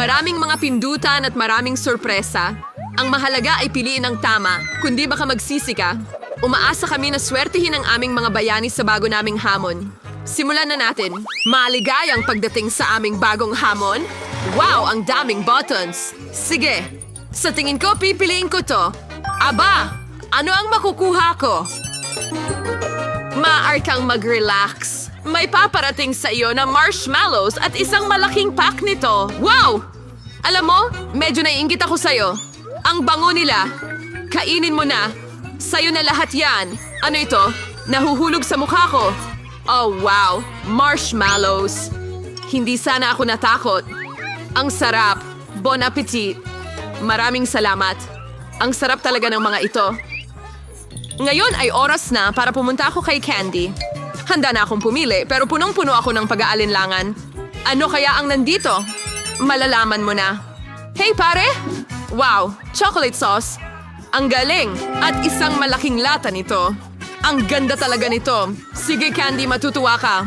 Maraming mga pindutan at maraming sorpresa. Ang mahalaga ay piliin ang tama, kundi baka magsisi ka. Umaasa kami na swertihin ang aming mga bayani sa bago naming hamon. Simulan na natin. Maligayang pagdating sa aming bagong hamon. Wow, ang daming buttons. Sige, sa tingin ko pipiliin ko to. Aba, ano ang makukuha ko? Maaar kang mag-relax. May paparating sa iyo na marshmallows at isang malaking pack nito. Wow! Alam mo, medyo naiingit ako sa'yo. Ang bango nila. Kainin mo na. Sa'yo na lahat yan. Ano ito? Nahuhulog sa mukha ko. Oh, wow. Marshmallows. Hindi sana ako natakot. Ang sarap. Bon appetit. Maraming salamat. Ang sarap talaga ng mga ito. Ngayon ay oras na para pumunta ako kay Candy. Handa na akong pumili pero punong-puno ako ng pag-aalinlangan. Ano kaya ang nandito? Malalaman mo na. Hey pare! Wow, chocolate sauce. Ang galing! At isang malaking lata nito. Ang ganda talaga nito. Sige Candy, matutuwa ka.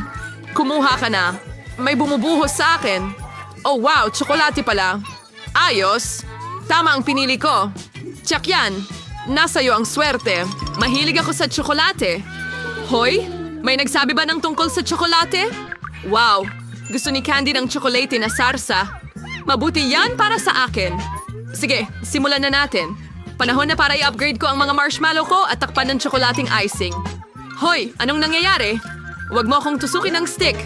Kumuha ka na. May bumubuhos sa akin. Oh wow, tsokolate pala. Ayos. Tama ang pinili ko. Tsak yan. Nasa iyo ang swerte. Mahilig ako sa tsokolate. Hoy, may nagsabi ba ng tungkol sa tsokolate? Wow, gusto ni Candy ng tsokolate na sarsa. Mabuti yan para sa akin. Sige, simulan na natin. Panahon na para i-upgrade ko ang mga marshmallow ko at takpan ng tsokolating icing. Hoy, anong nangyayari? Huwag mo akong tusukin ng stick.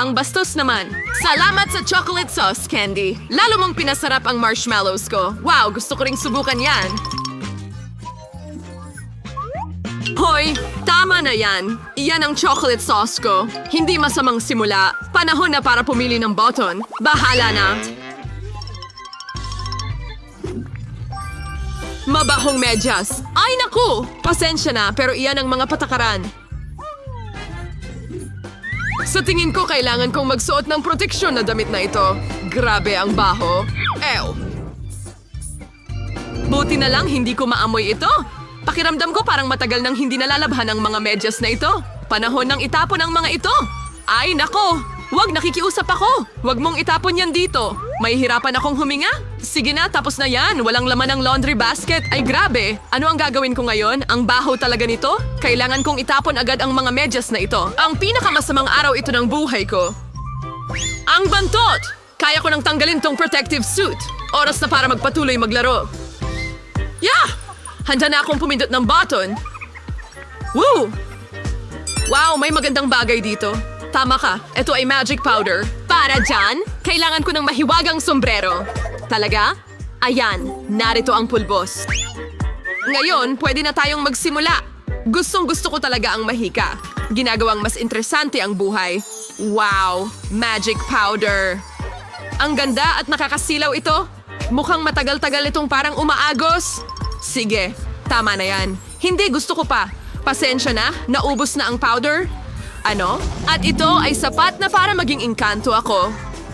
Ang bastos naman. Salamat sa chocolate sauce, Candy. Lalo mong pinasarap ang marshmallows ko. Wow, gusto ko ring subukan yan. Hoy, tama na yan. Iyan ang chocolate sauce ko. Hindi masamang simula. Panahon na para pumili ng button. Bahala na. Mabahong medyas. Ay naku! Pasensya na, pero iyan ang mga patakaran. Sa tingin ko, kailangan kong magsuot ng proteksyon na damit na ito. Grabe ang baho. Ew! Buti na lang hindi ko maamoy ito. Pakiramdam ko parang matagal nang hindi nalalabhan ang mga medyas na ito. Panahon ng itapon ang mga ito. Ay nako! Huwag nakikiusap ako! Huwag mong itapon yan dito. May hirapan akong huminga. Sige na, tapos na yan. Walang laman ng laundry basket. Ay grabe! Ano ang gagawin ko ngayon? Ang baho talaga nito? Kailangan kong itapon agad ang mga medyas na ito. Ang pinakamasamang araw ito ng buhay ko. Ang bantot! Kaya ko nang tanggalin tong protective suit. Oras na para magpatuloy maglaro. Yeah! Handa na akong pumindot ng button. Woo! Wow, may magandang bagay dito. Tama ka, ito ay magic powder. Para dyan, kailangan ko ng mahiwagang sombrero. Talaga? Ayan, narito ang pulbos. Ngayon, pwede na tayong magsimula. Gustong gusto ko talaga ang mahika. Ginagawang mas interesante ang buhay. Wow, magic powder. Ang ganda at nakakasilaw ito. Mukhang matagal-tagal itong parang umaagos. Sige, tama na yan. Hindi, gusto ko pa. Pasensya na, naubos na ang powder. Ano? At ito ay sapat na para maging engkanto ako.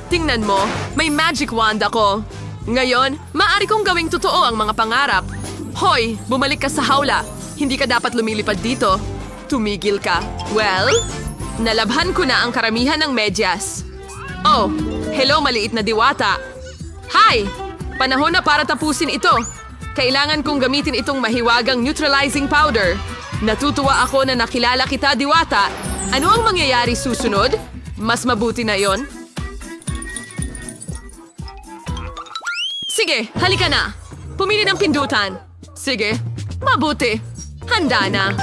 Tingnan mo, may magic wand ako. Ngayon, maaari kong gawing totoo ang mga pangarap. Hoy, bumalik ka sa hawla. Hindi ka dapat lumilipad dito. Tumigil ka. Well, nalabhan ko na ang karamihan ng medyas. Oh, hello maliit na diwata. Hi! Panahon na para tapusin ito. Kailangan kong gamitin itong mahiwagang neutralizing powder. Natutuwa ako na nakilala kita, Diwata. Ano ang mangyayari susunod? Mas mabuti na yon. Sige, halika na. Pumili ng pindutan. Sige, mabuti. Handa na.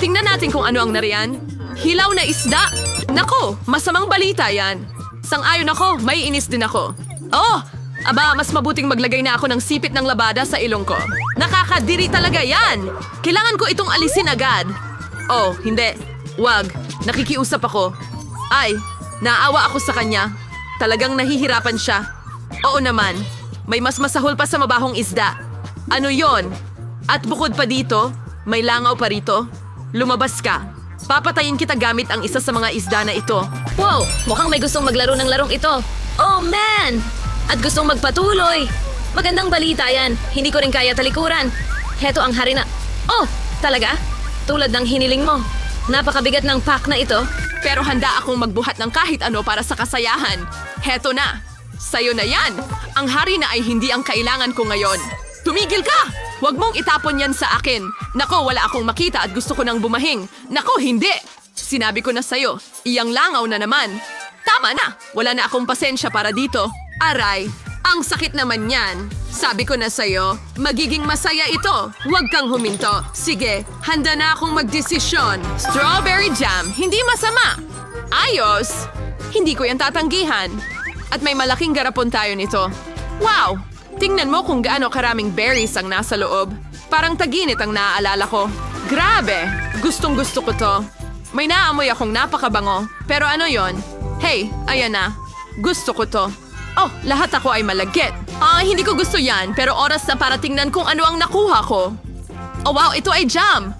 Tingnan natin kung ano ang nariyan. Hilaw na isda. Nako, masamang balita yan. Sang-ayon ako, may inis din ako. Oh, aba, mas mabuting maglagay na ako ng sipit ng labada sa ilong ko. Nakakadiri talaga yan. Kailangan ko itong alisin agad. Oh, hindi. Wag. Nakikiusap ako. Ay, naawa ako sa kanya. Talagang nahihirapan siya. Oo naman. May mas masahol pa sa mabahong isda. Ano yon? At bukod pa dito, may langaw pa rito. Lumabas ka. Papatayin kita gamit ang isa sa mga isda na ito. Wow! Mukhang may gustong maglaro ng larong ito. Oh, man! At gustong magpatuloy. Magandang balita yan. Hindi ko rin kaya talikuran. Heto ang hari na... Oh! Talaga? Tulad ng hiniling mo. Napakabigat ng pack na ito. Pero handa akong magbuhat ng kahit ano para sa kasayahan. Heto na. Sa'yo na yan! Ang hari na ay hindi ang kailangan ko ngayon. Tumigil ka! Huwag mong itapon yan sa akin. Nako, wala akong makita at gusto ko nang bumahing. Nako, hindi! Sinabi ko na sa'yo, iyang langaw na naman. Tama na! Wala na akong pasensya para dito. Aray, ang sakit naman yan. Sabi ko na sa'yo, magiging masaya ito. Huwag kang huminto. Sige, handa na akong magdesisyon. Strawberry jam, hindi masama. Ayos! Hindi ko yan tatanggihan. At may malaking garapon tayo nito. Wow! Tingnan mo kung gaano karaming berries ang nasa loob. Parang taginit ang naaalala ko. Grabe! Gustong gusto ko to. May naamoy akong napakabango. Pero ano yon? Hey, ayan na. Gusto ko to. Oh, lahat ako ay malagkit. Ah, hindi ko gusto yan, pero oras na para tingnan kung ano ang nakuha ko. Oh wow, ito ay jam!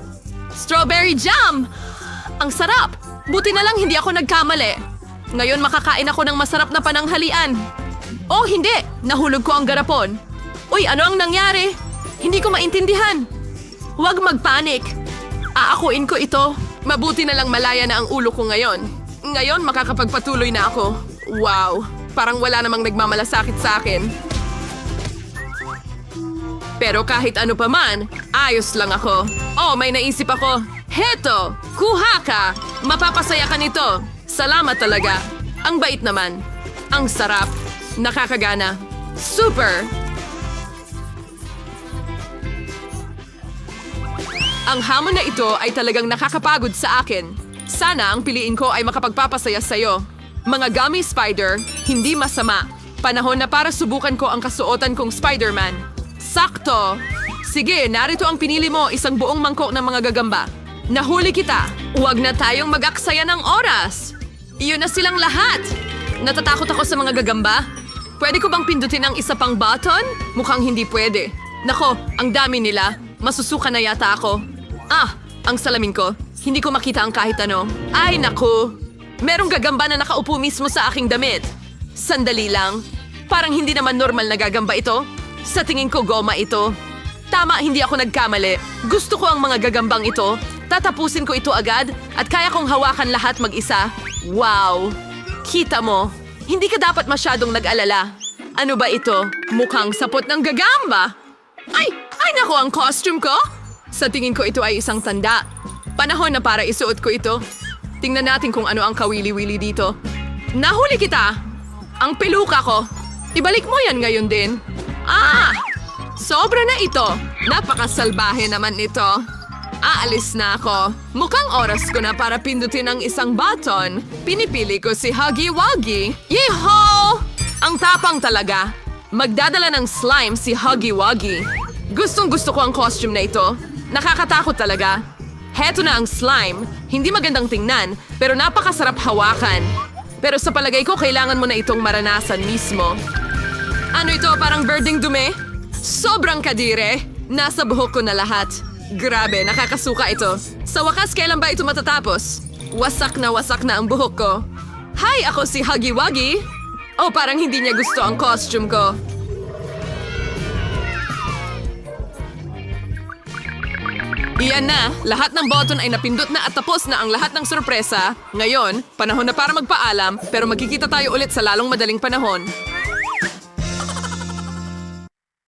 Strawberry jam! Ang sarap! Buti na lang hindi ako nagkamali. Ngayon makakain ako ng masarap na pananghalian. Oh, hindi! Nahulog ko ang garapon. Uy, ano ang nangyari? Hindi ko maintindihan. Huwag magpanik. Aakuin ko ito. Mabuti na lang malaya na ang ulo ko ngayon. Ngayon makakapagpatuloy na ako. Wow, parang wala namang nagmamalasakit sa akin. Pero kahit ano pa man, ayos lang ako. Oh, may naisip ako. Heto, kuha ka. Mapapasaya ka nito. Salamat talaga. Ang bait naman. Ang sarap. Nakakagana. Super! Ang hamon na ito ay talagang nakakapagod sa akin. Sana ang piliin ko ay makapagpapasaya sa'yo. Mga gummy spider, hindi masama. Panahon na para subukan ko ang kasuotan kong Spider-Man. Sakto! Sige, narito ang pinili mo, isang buong mangkok ng mga gagamba. Nahuli kita! Huwag na tayong mag-aksaya ng oras! Iyon na silang lahat! Natatakot ako sa mga gagamba. Pwede ko bang pindutin ang isa pang button? Mukhang hindi pwede. Nako, ang dami nila. Masusuka na yata ako. Ah, ang salamin ko. Hindi ko makita ang kahit ano. Ay, naku! Merong gagamba na nakaupo mismo sa aking damit. Sandali lang. Parang hindi naman normal na gagamba ito. Sa tingin ko, goma ito. Tama, hindi ako nagkamali. Gusto ko ang mga gagambang ito. Tatapusin ko ito agad at kaya kong hawakan lahat mag-isa. Wow! Kita mo, hindi ka dapat masyadong nag-alala. Ano ba ito? Mukhang sapot ng gagamba. Ay! Ay nako ang costume ko! Sa tingin ko ito ay isang tanda. Panahon na para isuot ko ito. Tingnan natin kung ano ang kawili-wili dito. Nahuli kita! Ang peluka ko. Ibalik mo yan ngayon din. Ah! Sobra na ito. Napakasalbahe naman ito. Aalis na ako. Mukhang oras ko na para pindutin ang isang button. Pinipili ko si Huggy Wuggy. Yeehaw! Ang tapang talaga. Magdadala ng slime si Huggy Wuggy. Gustong gusto ko ang costume na ito. Nakakatakot talaga. Heto na ang slime. Hindi magandang tingnan, pero napakasarap hawakan. Pero sa palagay ko, kailangan mo na itong maranasan mismo. Ano ito, parang birding dumi? Sobrang kadire. Nasa buhok ko na lahat. Grabe, nakakasuka ito. Sa wakas, kailan ba ito matatapos? Wasak na wasak na ang buhok ko. Hi, ako si Huggy Wuggy. Oh, parang hindi niya gusto ang costume ko. Iyan na, lahat ng button ay napindot na at tapos na ang lahat ng sorpresa. Ngayon, panahon na para magpaalam, pero magkikita tayo ulit sa lalong madaling panahon.